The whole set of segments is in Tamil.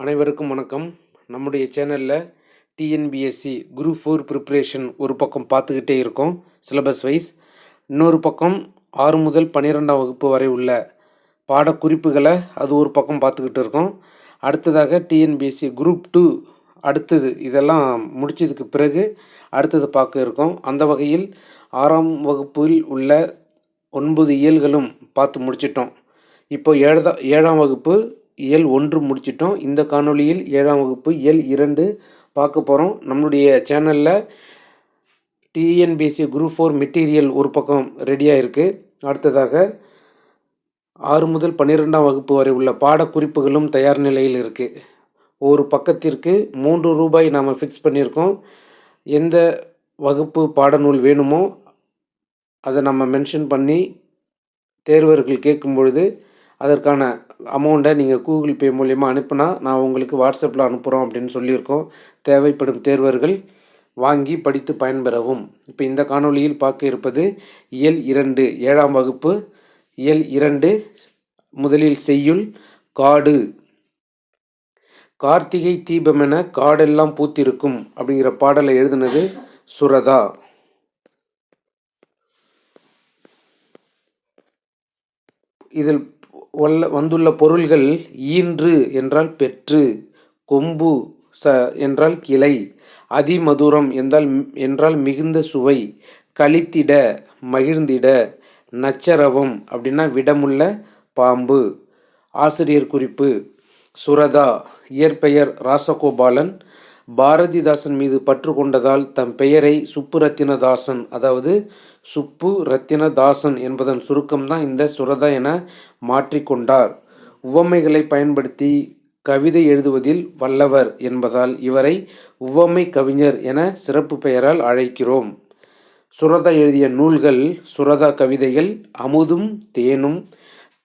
அனைவருக்கும் வணக்கம். நம்முடைய சேனலில் டிஎன்பிஎஸ்சி குரூப் ஃபோர் ப்ரிப்ரேஷன் ஒரு பக்கம் பார்த்துக்கிட்டே இருக்கோம் சிலபஸ் வைஸ். இன்னொரு பக்கம் ஆறு முதல் பன்னிரெண்டாம் வகுப்பு வரை உள்ள பாடக்குறிப்புகளை அது ஒரு பக்கம் பார்த்துக்கிட்டு இருக்கோம். அடுத்ததாக டிஎன்பிஎஸ்சி குரூப் டூ அடுத்தது இதெல்லாம் முடித்ததுக்கு பிறகு அடுத்தது பார்க்க இருக்கோம். அந்த வகையில் ஆறாம் வகுப்பில் உள்ள ஒன்பது இயல்களும் பார்த்து முடிச்சிட்டோம். இப்போ ஏழா ஏழாம் வகுப்பு இயல் ஒன்று முடிச்சிட்டோம். இந்த காணொளியில் ஏழாம் வகுப்பு இயல் இரண்டு பார்க்க போகிறோம் நம்மளுடைய சேனலில் டிஎன்பிஎஸ்சி குரூப் ஃபோர் மெட்டீரியல் ஒரு பக்கம் ரெடியாக இருக்குது அடுத்ததாக ஆறு முதல் பன்னிரெண்டாம் வகுப்பு வரை உள்ள பாடக்குறிப்புகளும் தயார் நிலையில் இருக்குது ஒரு பக்கத்திற்கு மூன்று ரூபாய் நாம் ஃபிக்ஸ் பண்ணியிருக்கோம். எந்த வகுப்பு பாடநூல் வேணுமோ அதை நம்ம மென்ஷன் பண்ணி தேர்வர்கள் கேட்கும் பொழுது அதற்கான அமௌண்ட்டை நீங்கள் கூகுள் பே மூலயமா அனுப்புனா நான் உங்களுக்கு வாட்ஸ்அப்பில் அனுப்புகிறோம் அப்படின்னு சொல்லியிருக்கோம். தேவைப்படும் தேர்வர்கள் வாங்கி படித்து பயன்பெறவும். இப்போ இந்த காணொளியில் பார்க்க இருப்பது இயல் இரண்டு ஏழாம் வகுப்பு இயல் இரண்டு முதலில் செய்யுள் காடு. கார்த்திகை தீபமென காடெல்லாம் பூத்திருக்கும் அப்படிங்கிற பாடலை எழுதினது சுரதா. இதில் வல்ல வந்துள்ள பொருள்கள் ஈன்று என்றால் பெற்று கொம்பு ச என்றால் கிளை அதிமதுரம் என்றால் என்றால் மிகுந்த சுவை கழித்திட மகிழ்ந்திட நச்சரவம் அப்படின்னா விடமுள்ள பாம்பு. ஆசிரியர் குறிப்பு சுரதா இயற்பெயர் ராசகோபாலன் பாரதிதாசன் மீது பற்று கொண்டதால் தம் பெயரை சுப்பு ரத்தினதாசன் அதாவது சுப்பு ரத்தினதாசன் என்பதன் சுருக்கம்தான் இந்த சுரதா என மாற்றிக்கொண்டார் உவமைகளை பயன்படுத்தி கவிதை எழுதுவதில் வல்லவர் என்பதால் இவரை உவமை கவிஞர் என சிறப்பு பெயரால் அழைக்கிறோம். சுரதா எழுதிய நூல்கள் சுரதா கவிதைகள் அமுதும் தேனும்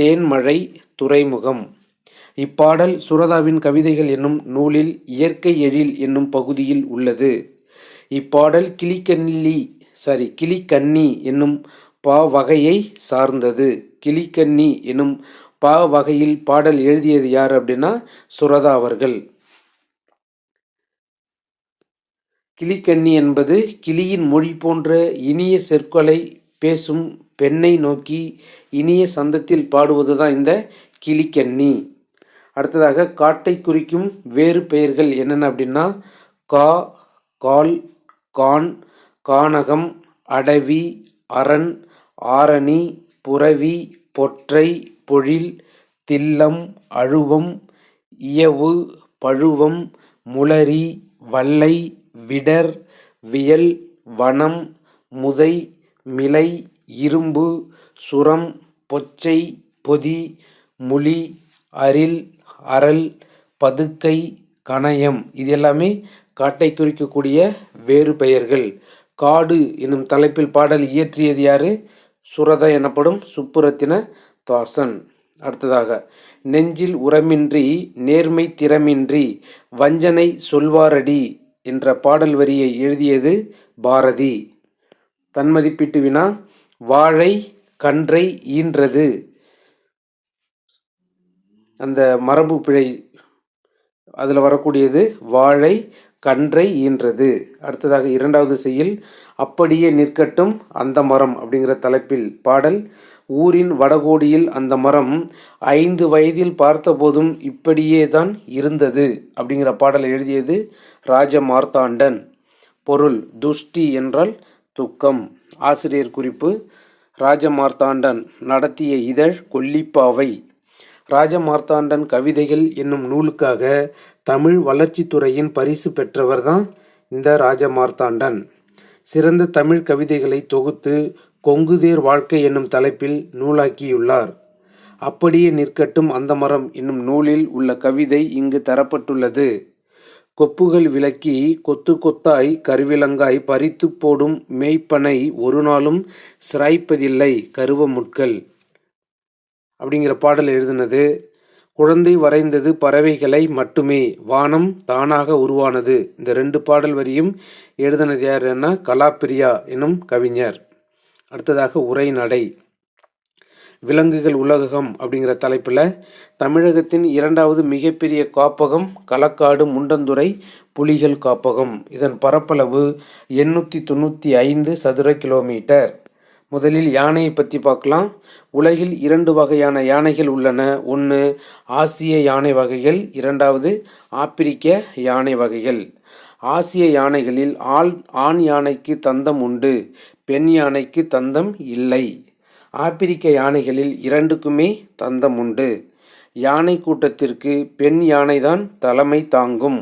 தேன்மழை துறைமுகம். இப்பாடல் சுரதாவின் கவிதைகள் என்னும் நூலில் இயற்கை எழில் என்னும் பகுதியில் உள்ளது. இப்பாடல் கிளிக்கண்ணி சாரி கிளிக்கன்னி என்னும் பா வகையை சார்ந்தது. கிளிக்கன்னி என்னும் பா வகையில் பாடல் எழுதியது யார் அப்படின்னா சுரதா அவர்கள். கிளிக்கண்ணி என்பது கிளியின் மொழி போன்ற இனிய சொற்களை பேசும் பெண்ணை நோக்கி இனிய சந்தத்தில் பாடுவதுதான் இந்த கிளிக்கண்ணி. அடுத்ததாக காட்டை குறிக்கும் வேறு பெயர்கள் என்னென்ன அப்படின்னா கா கால் கான் கானகம் அடவி அரண் ஆரணி புரவி பொற்றை பொழில் தில்லம் அழுவம் இயவு பழுவம் முளரி வல்லை விடர் வியல் வனம் முதை மிலை இரும்பு சுரம் பொச்சை பொதி முளி அரில் அரல் பதுக்கை கணயம் இது எல்லாமே காட்டை குறிக்கக்கூடிய வேறு பெயர்கள். காடு என்னும் தலைப்பில் பாடல் இயற்றியது யாரு? சுரத எனப்படும் சுப்புரத்தின தாசன். அடுத்ததாக நெஞ்சில் உரமின்றி நேர்மை திறமின்றி வஞ்சனை சொல்வாரடி என்ற பாடல் வரியை எழுதியது பாரதி. தன்மதிப்பீட்டு வினா வாழை கன்றை ஈன்றது அந்த மரபு பிழை அதில் வரக்கூடியது வாழை கன்றை ஈன்றது. அடுத்ததாக இரண்டாவது செய்யில் அப்படியே நிற்கட்டும் அந்த மரம் அப்படிங்கிற தலைப்பில் பாடல். ஊரின் வடகோடியில் அந்த மரம் ஐந்து வயதில் பார்த்தபோதும் இப்படியே தான் இருந்தது அப்படிங்கிற பாடலை எழுதியது ராஜ மார்த்தாண்டன் பொருள் துஷ்டி என்றால் துக்கம். ஆசிரியர் குறிப்பு ராஜமார்த்தாண்டன் நடத்திய இதழ் கொல்லிப்பாவை. ராஜமார்த்தாண்டன் கவிதைகள் என்னும் நூலுக்காக தமிழ் வளர்ச்சித்துறையின் பரிசு பெற்றவர் தான் இந்த ராஜமார்த்தாண்டன். சிறந்த தமிழ் கவிதைகளை தொகுத்து கொங்குதேர் வாழ்க்கை என்னும் தலைப்பில் நூலாக்கியுள்ளார். அப்படியே நிற்கட்டும் அந்த மரம் என்னும் நூலில் உள்ள கவிதை இங்கு தரப்பட்டுள்ளது. கொப்புகள் விளக்கி கொத்து கொத்தாய் கருவிலங்காய் பறித்து போடும் மேய்ப்பனை ஒரு நாளும் சிராய்ப்பதில்லை கருவ முட்கள் அப்படிங்கிற பாடல் எழுதினது. குழந்தை வரைந்தது பறவைகளை மட்டுமே வானம் தானாக உருவானது. இந்த ரெண்டு பாடல் வரியும் எழுதினது யாருன்னா கலாப்பிரியா எனும் கவிஞர். அடுத்ததாக உரைநடை விலங்குகள் உலகம் அப்படிங்கிற தலைப்பில் தமிழகத்தின் இரண்டாவது மிகப்பெரிய காப்பகம் களக்காடு முண்டந்துறை புலிகள் காப்பகம். இதன் பரப்பளவு எண்ணூற்றி தொண்ணூற்றி ஐந்து சதுர கிலோமீட்டர். முதலில் யானையை பற்றி பார்க்கலாம். உலகில் இரண்டு வகையான யானைகள் உள்ளன. ஒன்று ஆசிய யானை வகைகள் இரண்டாவது ஆப்பிரிக்க யானை வகைகள். ஆசிய யானைகளில் ஆள் ஆண் யானைக்கு தந்தம் உண்டு பெண் யானைக்கு தந்தம் இல்லை. ஆப்பிரிக்க யானைகளில் இரண்டுக்குமே தந்தம் உண்டு. யானை கூட்டத்திற்கு பெண் யானைதான் தலைமை தாங்கும்.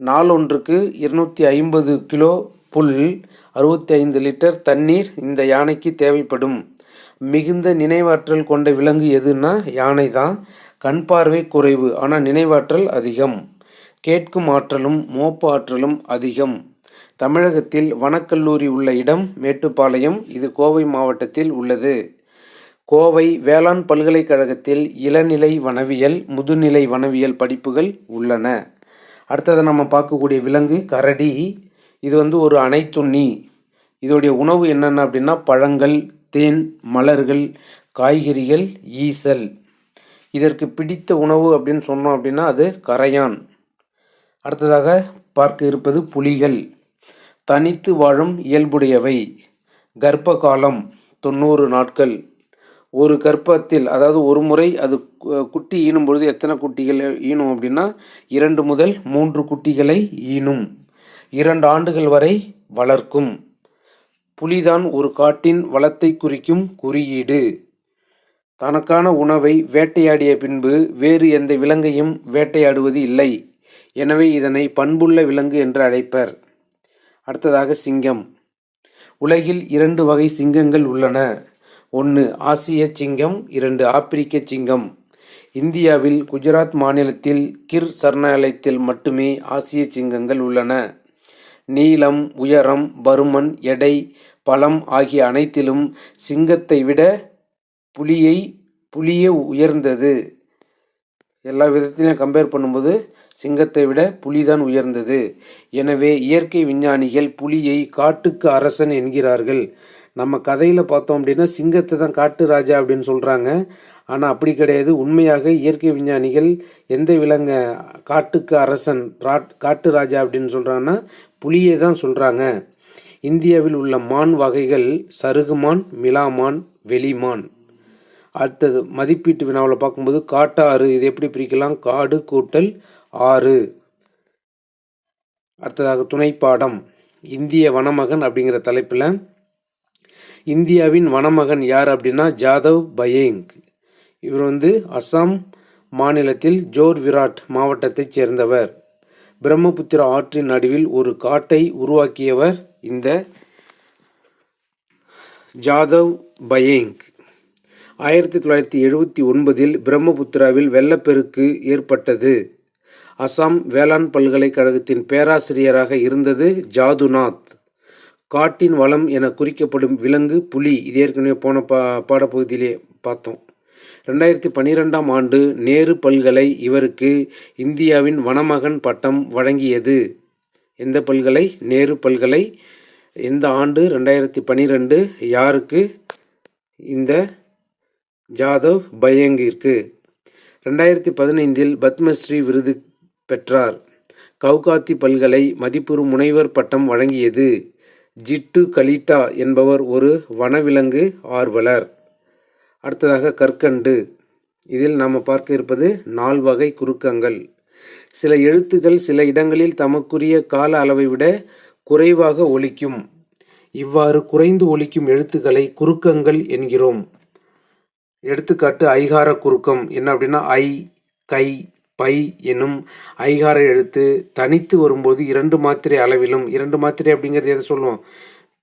நாளொன்றுக்கு இருநூற்றி ஐம்பது கிலோ புல் அறுபத்தி ஐந்து லிட்டர் தண்ணீர் இந்த யானைக்கு தேவைப்படும். மிகுந்த நினைவாற்றல் கொண்ட விலங்கு எதுன்னா யானை தான் கண் பார்வை குறைவு ஆனால் நினைவாற்றல் அதிகம். கேட்கும் ஆற்றலும் மோப்ப ஆற்றலும் அதிகம். தமிழகத்தில் வனக்கல்லூரி உள்ள இடம் மேட்டுப்பாளையம். இது கோவை மாவட்டத்தில் உள்ளது. கோவை வேளாண் பல்கலைக்கழகத்தில் இளநிலை வனவியல் முதுநிலை வனவியல் படிப்புகள் உள்ளன. அடுத்தது நம்ம பார்க்கக்கூடிய விலங்கு கரடி. இது வந்து ஒரு அனைத்துண்ணி இதோடைய உணவு என்னென்ன அப்படின்னா பழங்கள் தேன் மலர்கள் காய்கறிகள் ஈசல். இதற்கு பிடித்த உணவு அப்படின்னு சொன்னோம் அப்படின்னா அது கரையான். அடுத்ததாக பார்க்க இருப்பது புலிகள். தனித்து வாழும் இயல்புடையவை. கர்ப்ப காலம் தொண்ணூறு நாட்கள். ஒரு கர்ப்பத்தில் அதாவது ஒரு முறை அது குட்டி ஈனும் பொழுது எத்தனை குட்டிகள் ஈனும் அப்படின்னா இரண்டு முதல் மூன்று குட்டிகளை ஈனும். இரண்டு ஆண்டுகள் வரை வளர்க்கும். புலிதான் ஒரு காட்டின் வளத்தை குறிக்கும் குறியீடு. தனக்கான உணவை வேட்டையாடிய பின்பு வேறு எந்த விலங்கையும் வேட்டையாடுவது இல்லை. எனவே இதனை பண்புள்ள விலங்கு என்று அழைப்பர். அடுத்ததாக சிங்கம். உலகில் இரண்டு வகை சிங்கங்கள் உள்ளன. ஒன்று ஆசிய சிங்கம் இரண்டு ஆப்பிரிக்க சிங்கம். இந்தியாவில் குஜராத் மாநிலத்தில் கிர் சரணாலயத்தில் மட்டுமே ஆசிய சிங்கங்கள் உள்ளன. நீளம் உயரம் பருமன் எடை பலம் ஆகிய அனைத்திலும் சிங்கத்தை விட புலியை புலியே உயர்ந்தது. எல்லா விதத்திலையும் கம்பேர் பண்ணும்போது சிங்கத்தை விட புலிதான் உயர்ந்தது. எனவே இயற்கை விஞ்ஞானிகள் புலியை காட்டுக்கு அரசன் என்கிறார்கள். நம்ம கதையில் பார்த்தோம் அப்படின்னா சிங்கத்தை தான் காட்டு ராஜா அப்படின்னு சொல்கிறாங்க ஆனால் அப்படி கிடையாது. உண்மையாக இயற்கை விஞ்ஞானிகள் எந்த விலங்க காட்டுக்கு அரசன் காட்டு ராஜா அப்படின்னு சொல்கிறாங்கன்னா புலியை தான் சொல்கிறாங்க இந்தியாவில் உள்ள மான் வகைகள் சருகுமான் மிலாமான் வெளிமான் அடுத்தது மதிப்பீட்டு வினாவில் பார்க்கும்போது காட்டாறு இது எப்படி பிரிக்கலாம்? காடு கூட்டல் ஆறு. அடுத்ததாக துணைப்பாடம். இந்திய வனமகன் அப்படிங்கிற தலைப்பில் இந்தியாவின் வனமகன் யார் அப்படின்னா ஜாதவ் பயேங் இவர் வந்து அஸ்ஸாம் மாநிலத்தில் ஜோர் விராட் மாவட்டத்தைச் சேர்ந்தவர். பிரம்மபுத்திரா ஆற்றின் நடுவில் ஒரு காட்டை உருவாக்கியவர் இந்த ஜாதவ் பயேங் ஆயிரத்தி தொள்ளாயிரத்தி எழுபத்தி ஒன்பதில் பிரம்மபுத்திராவில் வெள்ளப்பெருக்கு ஏற்பட்டது. அசாம் வேளாண் பல்கலைக்கழகத்தின் பேராசிரியராக இருந்தது ஜாதுநாத். காட்டின் வளம் என குறிக்கப்படும் விலங்கு புலி இது ஏற்கனவே போன பா பாடப்பகுதியிலே பார்த்தோம். ரெண்டாயிரத்தி பன்னிரெண்டாம் ஆண்டு நேரு பல்கலை இவருக்கு இந்தியாவின் வனமகன் பட்டம் வழங்கியது. எந்த பல்கலை? நேரு பல்கலை. எந்த ஆண்டு? ரெண்டாயிரத்தி பன்னிரெண்டு யாருக்கு? இந்த ஜாதவ் பயங்கிற்கு. ரெண்டாயிரத்தி பதினைந்தில் பத்மஸ்ரீ விருது பெற்றார். கவுகாத்தி பல்கலை மதிப்புறு முனைவர் பட்டம் வழங்கியது. ஜிட்டு கலிட்டா என்பவர் ஒரு வனவிலங்கு ஆர்வலர். அடுத்ததாக கற்கண்டு. இதில் நாம் பார்க்க இருப்பது நால்வகை குறுக்கங்கள். சில எழுத்துக்கள் சில இடங்களில் தமக்குரிய கால அளவை விட குறைவாக ஒலிக்கும். இவ்வாறு குறைந்து ஒலிக்கும் எழுத்துக்களை குறுக்கங்கள் என்கிறோம். எடுத்துக்காட்டு ஐகார குறுக்கம். என்ன அப்படின்னா ஐ கை பை என்னும் ஐகார எழுத்து தனித்து வரும்போது இரண்டு மாத்திரை அளவிலும் இரண்டு மாத்திரை அப்படிங்கிறது எதை சொல்லுவோம்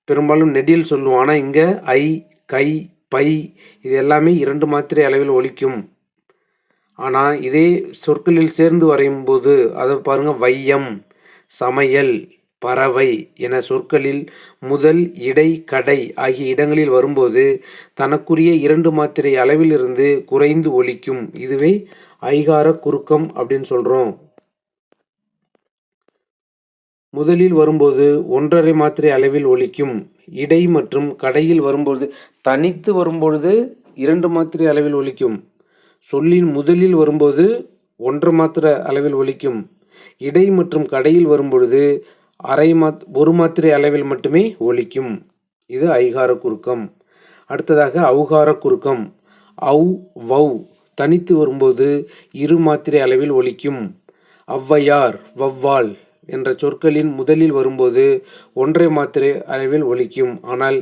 பெரும்பாலும் நெடியில் சொல்லுவோம் ஆனால் இங்கே ஐ கை பை இது எல்லாமே இரண்டு மாத்திரை அளவில் ஒலிக்கும். ஆனால் இதே சொற்களில் சேர்ந்து வரையும் போது அதை பாருங்கள் வையம் சமையல் பறவை என சொற்களில் முதல் இடை கடை ஆகிய இடங்களில் வரும்போது தனக்குரிய இரண்டு மாத்திரை அளவிலிருந்து குறைந்து ஒலிக்கும். இதுவே ஐகார குறுக்கம் அப்படின்னு சொல்கிறோம் முதலில் வரும்போது ஒன்றரை மாத்திரை அளவில் ஒலிக்கும். இடை மற்றும் கடையில் வரும்பொழுது தனித்து வரும்பொழுது இரண்டு மாத்திரை அளவில் ஒலிக்கும். சொல்லின் முதலில் வரும்போது ஒன்று மாத்திரை அளவில் ஒலிக்கும். இடை மற்றும் கடையில் வரும்பொழுது அரை மாத் ஒரு மாத்திரை அளவில் மட்டுமே ஒலிக்கும். இது ஐகார குறுக்கம். அடுத்ததாக அவுகார குறுக்கம். அவு வௌ தனித்து வரும்போது இரு மாத்திரை அளவில் ஒலிக்கும். ஔவையார் வௌவால் என்ற சொற்களின் முதலில் வரும்போது ஒன்றை மாத்திரை அளவில் ஒலிக்கும். ஆனால்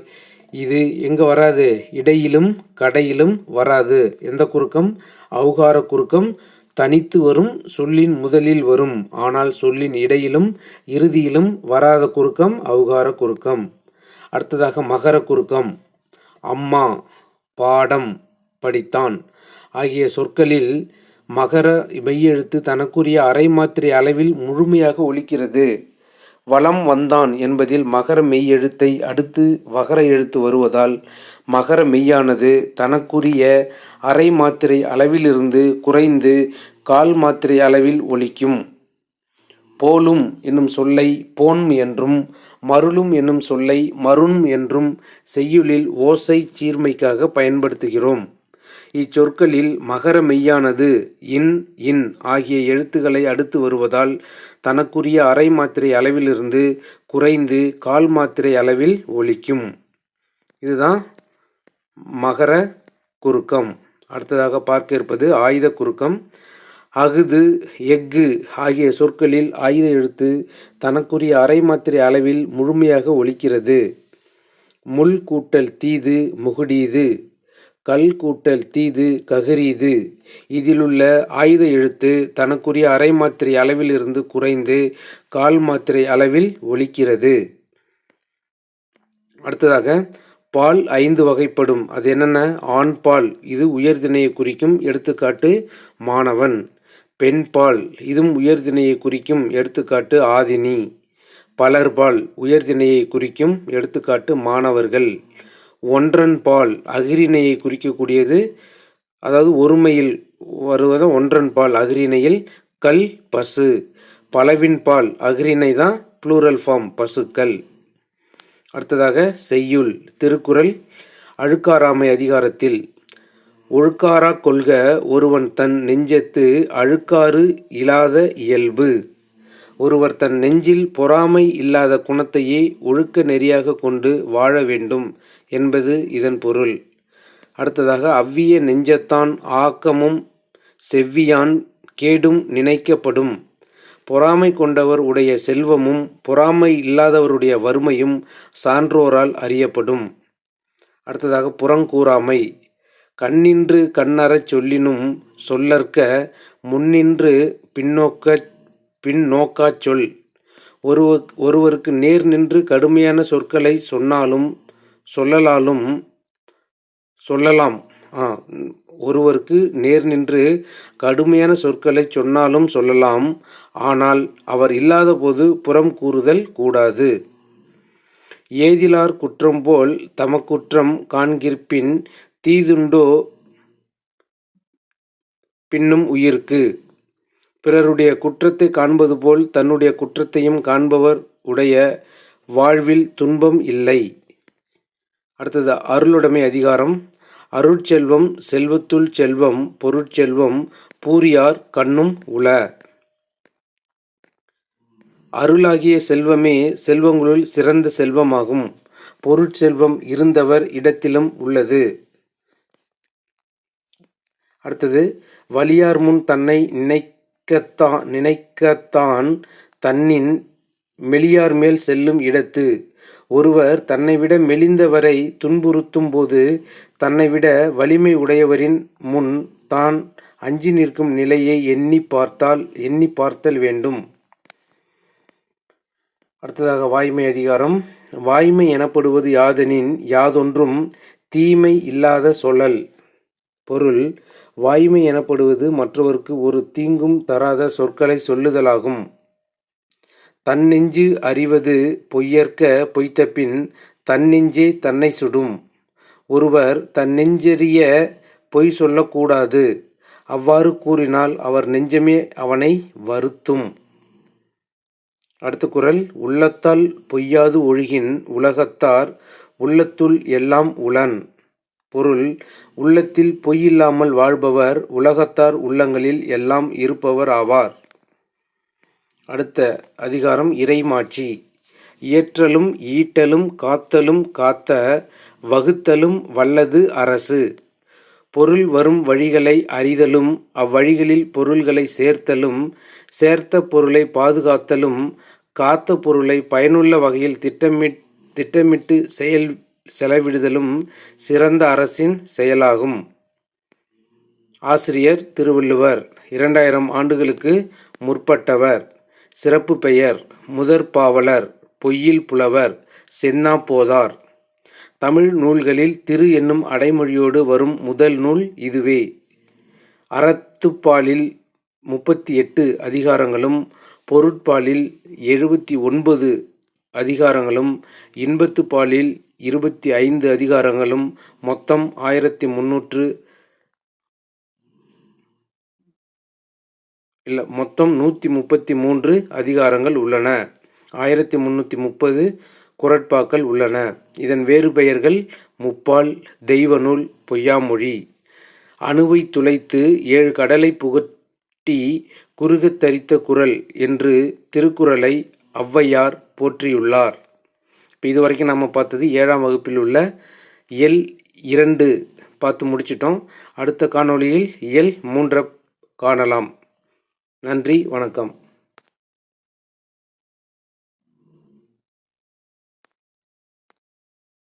இது எங்கே வராது? இடையிலும் கடையிலும் வராது. எந்த குறுக்கம்? அவுகார குறுக்கம் தனித்து வரும் சொல்லின் முதலில் வரும். ஆனால் சொல்லின் இடையிலும் இறுதியிலும் வராத குறுக்கம் அவுகார குறுக்கம் அடுத்ததாக மகர குறுக்கம் அம்மா பாடம் படித்தான். ஆகிய சொற்களில் மகர மெய்யெழுத்து தனக்குரிய அரை மாத்திரை அளவில் முழுமையாக ஒலிக்கிறது. வளம் வந்தான் என்பதில் மகர மெய்யெழுத்தை அடுத்து வகர எழுத்து வருவதால் மகர மெய்யானது தனக்குரிய அரை மாத்திரை அளவிலிருந்து குறைந்து கால் மாத்திரை அளவில் ஒலிக்கும். போலும் என்னும் சொல்லை போன் என்றும் மருளும் என்னும் சொல்லை மருண் என்றும் செய்யுளில் ஓசை சீர்மைக்காக பயன்படுத்துகிறோம். இச்சொற்களில் மகர மெய்யானது இன் இன் ஆகிய எழுத்துக்களை அடுத்து வருவதால் தனக்குரிய அரை மாத்திரை அளவிலிருந்து குறைந்து கால் மாத்திரை அளவில் ஒலிக்கும். இதுதான் மகர குறுக்கம். அடுத்ததாக பார்க்க இருப்பது ஆயுத குறுக்கம். அகுது எஃகு ஆகிய சொற்களில் ஆயுத எழுத்து தனக்குரிய அரை மாத்திரை அளவில் முழுமையாக ஒலிக்கிறது. முள் கூட்டல் தீது முகுடீது கல் கூட்டல் தீது ககரீது. இதிலுள்ள ஆயுத எழுத்து தனக்குரிய அரை மாத்திரை அளவிலிருந்து குறைந்து கால் மாத்திரை அளவில் ஒலிக்கிறது. அடுத்ததாக பால் ஐந்து வகைப்படும். அது என்னென்ன? ஆண் பால். இது உயர்திணையை குறிக்கும் எடுத்துக்காட்டு மாணவன். பெண் பால். இதுவும் உயர்திணையை குறிக்கும் எடுத்துக்காட்டு ஆதினி. பலர்பால் உயர்திணையை குறிக்கும் எடுத்துக்காட்டு மாணவர்கள். ஒன்றன் பால் அகிரிணையை குறிக்கக்கூடியது. அதாவது ஒருமையில் வருவதை ஒன்றன் பால் அகிரிணையில் கல் பசு. பலவின் பால் அகிரிணை தான் ப்ளூரல் ஃபார்ம் பசுக்கள் அடுத்ததாக செய்யுள் திருக்குறள் அழுக்காராமை அதிகாரத்தில். ஒழுக்காரா கொள்க ஒருவன் தன் நெஞ்சத்து அழுக்காறு இல்லாத இயல்பு. ஒருவர் தன் நெஞ்சில் பொறாமை இல்லாத குணத்தையே ஒழுக்க நெறியாக கொண்டு வாழ வேண்டும் என்பது இதன் பொருள். அடுத்ததாக அவ்விய நெஞ்சத்தான் ஆக்கமும் செவ்வியான் கேடும் நினைக்கப்படும். பொறாமை கொண்டவர் உடைய செல்வமும் பொறாமை இல்லாதவருடைய வறுமையும் சான்றோரால் அறியப்படும். அடுத்ததாக புறங்கூறாமை கண்ணின்று கண்ணறச் சொல்லினும் சொல்லற்க முன்னின்று பின்னோக்கச் பின்னோக்காச் சொல். ஒருவ ஒருவருக்கு நேர் நின்று கடுமையான சொற்களை சொன்னாலும் சொல்லலாலும் சொல்லலாம். ஆ ஒருவருக்கு நேர் நின்று கடுமையான சொற்களை சொன்னாலும் சொல்லலாம். ஆனால் அவர் இல்லாதபோது புறம் கூறுதல் கூடாது. ஏதிலார் குற்றம் போல் தமக்குற்றம் காண்கிற்பின் தீதுண்டோ பின்னும் உயிர்க்கு. பிறருடைய குற்றத்தை காண்பது போல் தன்னுடைய குற்றத்தையும் காண்பவர் உடைய வாழ்வில் துன்பம் இல்லை. அடுத்தது அருளுடைமை அதிகாரம். அருட்செல்வம் செல்வத்துள் செல்வம் பொருட்செல்வம் பூரியார் கண்ணும் உள. அருளாகிய செல்வமே செல்வங்களுள் சிறந்த செல்வமாகும். பொருட்செல்வம் இருந்தவர் இடத்திலும் உள்ளது. அடுத்தது வலியார் முன் தன்னை நினை நினைக்கத்தான் நினைக்கத்தான் தன்னின் மெலியார் மேல் செல்லும் இடத்து. ஒருவர் தன்னைவிட மெலிந்தவரை துன்புறுத்தும் போது தன்னைவிட வலிமை உடையவரின் முன் தான் அஞ்சி நிற்கும் நிலையை எண்ணி பார்த்தால் எண்ணி பார்த்தல் வேண்டும். அடுத்ததாக வாய்மை அதிகாரம். வாய்மை எனப்படுவது யாதெனின் யாதொன்றும் தீமை இல்லாத சொல்லல். பொருள் வாய்மை எனப்படுவது மற்றவருக்கு ஒரு தீங்கும் தராத சொற்களை சொல்லுதலாகும். தன்னெஞ்சு அறிவது பொய்யற்க பொய்த்தபின் தன்னெஞ்சே தன்னை சுடும். ஒருவர் தன் நெஞ்செறிய பொய் சொல்லக்கூடாது. அவ்வாறு கூறினால் அவர் நெஞ்சமே அவனை வருத்தும். அடுத்த குரல் உள்ளத்தால் பொய்யாது ஒழுகின் உலகத்தார் உள்ளத்துள் எல்லாம் உளன். பொருள் உள்ளத்தில் பொய்யில்லாமல் வாழ்பவர் உலகத்தார் உள்ளங்களில் எல்லாம் இருப்பவர் ஆவார். அடுத்த அதிகாரம் இறைமாட்சி. இயற்றலும் ஈட்டலும் காத்தலும் காத்த வகுத்தலும் வல்லது அரசு. பொருள் வரும் வழிகளை அறிதலும் அவ்வழிகளில் பொருள்களை சேர்த்தலும் சேர்த்த பொருளை பாதுகாத்தலும் காத்த பொருளை பயனுள்ள வகையில் திட்டமிட் திட்டமிட்டு செயல் செலவிடுதலும் சிறந்த அரசின் செயலாகும். ஆசிரியர் திருவள்ளுவர் இரண்டாயிரம் ஆண்டுகளுக்கு முற்பட்டவர். சிறப்பு பெயர் முதற் பாவலர் பொய்யில் புலவர் சென்னா போதார். தமிழ் நூல்களில் திரு என்னும் அடைமொழியோடு வரும் முதல் நூல் இதுவே. அறத்துப்பாலில் முப்பத்தி எட்டு அதிகாரங்களும் பொருட்பாலில் எழுபத்தி ஒன்பது அதிகாரங்களும் இன்பத்துப்பாலில் இருபத்தி ஐந்து அதிகாரங்களும் மொத்தம் ஆயிரத்தி முன்னூற்று இல்லை மொத்தம் நூற்றி முப்பத்தி மூன்று அதிகாரங்கள் உள்ளன. ஆயிரத்தி முந்நூற்றி முப்பது குரட்பாக்கள் உள்ளன. இதன் வேறு பெயர்கள் முப்பால் தெய்வநூல் பொய்யாமொழி. அணுவை துளைத்து ஏழு கடலை புகட்டி குறுகத் தரித்த குரல் என்று திருக்குறளை ஔவையார் போற்றியுள்ளார். இப்போ இது வரைக்கும் நம்ம பார்த்தது ஏழாம் வகுப்பில் உள்ள எல் இரண்டு பார்த்து முடிச்சிட்டோம். அடுத்த காணொளியில் எல் மூன்றை காணலாம். நன்றி வணக்கம்.